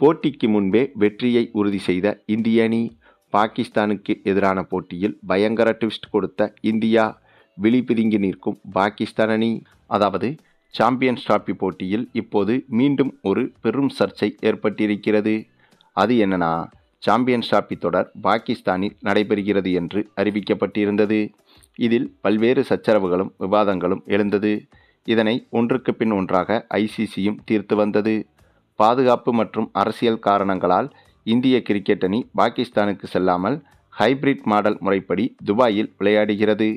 போட்டிக்கு முன்பே வெற்றியை உறுதி செய்த இந்திய அணி பாகிஸ்தானுக்கு எதிரான போட்டியில் பயங்கர ட்விஸ்ட் கொடுத்த இந்தியா விழிபிதுங்கி நிற்கும் பாகிஸ்தான் அணி. அதாவது சாம்பியன்ஸ் டிராபி போட்டியில் இப்போது மீண்டும் ஒரு பெரும் சர்ச்சை ஏற்பட்டிருக்கிறது. அது என்னன்னா சாம்பியன்ஸ் டிராபி தொடர் பாகிஸ்தானில் நடைபெறுகிறது என்று அறிவிக்கப்பட்டிருந்தது. இதில் பல்வேறு சச்சரவுகளும் விவாதங்களும் எழுந்தது. இதனை ஒன்றுக்கு பின் ஒன்றாக ஐசிசியும் தீர்த்து வந்தது. பாதுகாப்பு மற்றும் அரசியல் காரணங்களால் இந்திய கிரிக்கெட் அணி பாகிஸ்தானுக்கு செல்லாமல் ஹைபிரிட் மாடல் முறைப்படி துபாயில் விளையாடுகிறது.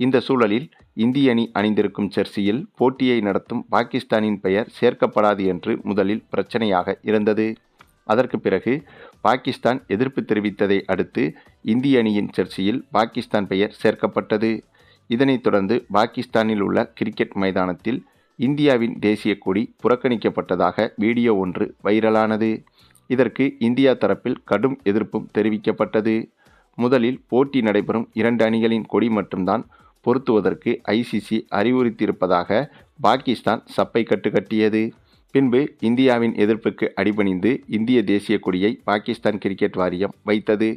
இந்த சூழலில் இந்திய அணி அணிந்திருக்கும் ஜெர்சியில் போட்டியை நடத்தும் பாகிஸ்தானின் பெயர் சேர்க்கப்படாது என்று முதலில் பிரச்சனையாக இருந்தது. அதற்கு பிறகு பாகிஸ்தான் எதிர்ப்பு தெரிவித்ததை அடுத்து இந்திய அணியின் ஜெர்சியில் பாகிஸ்தான் பெயர் சேர்க்கப்பட்டது. இதனைத் தொடர்ந்து பாகிஸ்தானில் உள்ள கிரிக்கெட் மைதானத்தில் இந்தியாவின் தேசிய கொடி புறக்கணிக்கப்பட்டதாக வீடியோ ஒன்று வைரலானது. இதற்கு இந்தியா தரப்பில் கடும் எதிர்ப்பும் தெரிவிக்கப்பட்டது. முதலில் போட்டி நடைபெறும் இரண்டு அணிகளின் கொடி மட்டும்தான் பொருத்துவதற்கு ஐசிசி அறிவுறுத்தியிருப்பதாக பாகிஸ்தான் சப்பை கட்டுக்கட்டியது பின்பு இந்தியாவின் எதிர்ப்புக்கு அடிபணிந்து இந்திய தேசிய கொடியை பாகிஸ்தான் கிரிக்கெட் வாரியம் வைத்தது.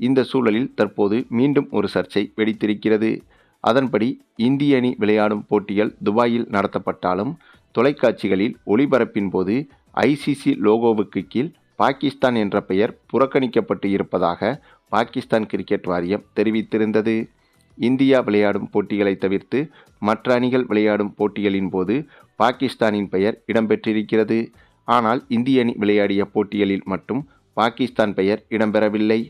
இந்த சூழலில் தற்போது மீண்டும் ஒரு சர்ச்சை வெடித்திருக்கிறது. அதன்படி இந்திய அணி விளையாடும் போட்டிகள் துபாயில் நடத்தப்பட்டாலும் தொலைக்காட்சிகளில் ஒளிபரப்பின் போது ஐசிசி லோகோவுக்கு கீழ் பாகிஸ்தான் என்ற பெயர் புறக்கணிக்கப்பட்டு இருப்பதாக பாகிஸ்தான் கிரிக்கெட் வாரியம் தெரிவித்திருந்தது. இந்தியா விளையாடும் போட்டிகளை தவிர்த்து மற்ற அணிகள் விளையாடும் போட்டிகளின் போது பாகிஸ்தானின் பெயர் இடம்பெற்றிருக்கிறது. ஆனால் இந்திய அணி விளையாடிய போட்டிகளில் மட்டும் பாகிஸ்தான் பெயர் இடம்பெறவில்லை.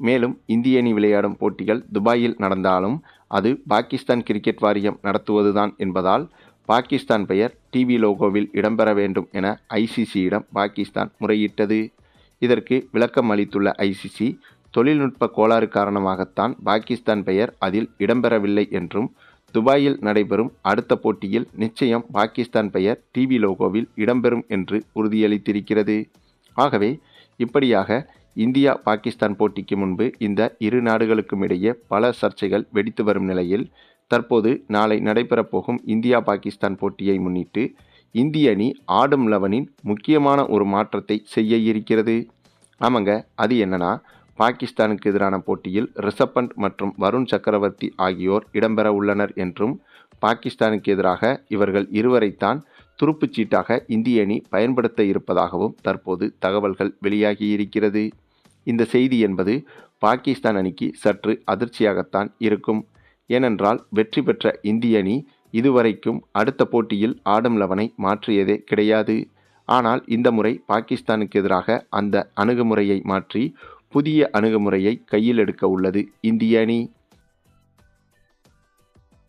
மேலும் இந்திய அணி விளையாடும் போட்டிகள் துபாயில் நடந்தாலும் அது பாகிஸ்தான் கிரிக்கெட் வாரியம் நடத்துவதுதான் என்பதால் பாகிஸ்தான் பெயர் டிவி லோகோவில் இடம்பெற வேண்டும் என ஐசிசியிடம் பாகிஸ்தான் முறையிட்டது. இதற்கு விளக்கம் அளித்துள்ள ஐசிசி தொழில்நுட்ப கோளாறு காரணமாகத்தான் பாகிஸ்தான் பெயர் அதில் இடம்பெறவில்லை என்றும் துபாயில் நடைபெறும் அடுத்த போட்டியில் நிச்சயம் பாகிஸ்தான் பெயர் டிவி லோகோவில் இடம்பெறும் என்று உறுதியளித்திருக்கிறது. ஆகவே இப்படியாக இந்தியா பாகிஸ்தான் போட்டிக்கு முன்பு இந்த இரு நாடுகளுக்கும் இடையே பல சர்ச்சைகள் வெடித்து வரும் நிலையில் தற்போது நாளை நடைபெறப்போகும் இந்தியா பாகிஸ்தான் போட்டியை முன்னிட்டு இந்திய அணி ஆடும் லெவனின் முக்கியமான ஒரு மாற்றத்தை செய்ய இருக்கிறது. ஆமாங்க அது என்னன்னா பாகிஸ்தானுக்கு எதிரான போட்டியில் ரிஷப் பண்ட் மற்றும் வருண் சக்கரவர்த்தி ஆகியோர் இடம்பெற உள்ளனர் என்றும் பாகிஸ்தானுக்கு எதிராக இவர்கள் இருவரைத்தான் துருப்புச்சீட்டாக இந்திய அணி பயன்படுத்த இருப்பதாகவும் தற்போது தகவல்கள் வெளியாகியிருக்கிறது. இந்த செய்தி என்பது பாகிஸ்தான் அணிக்கு சற்று அதிர்ச்சியாகத்தான் இருக்கும். ஏனென்றால் வெற்றி பெற்ற இந்திய அணி இதுவரைக்கும் அடுத்த போட்டியில் ஆடும் லவனை மாற்றியதே கிடையாது. ஆனால் இந்த முறை பாகிஸ்தானுக்கு எதிராக அந்த அணுகுமுறையை மாற்றி புதிய அணுகுமுறையை கையில் எடுக்க உள்ளது இந்திய அணி.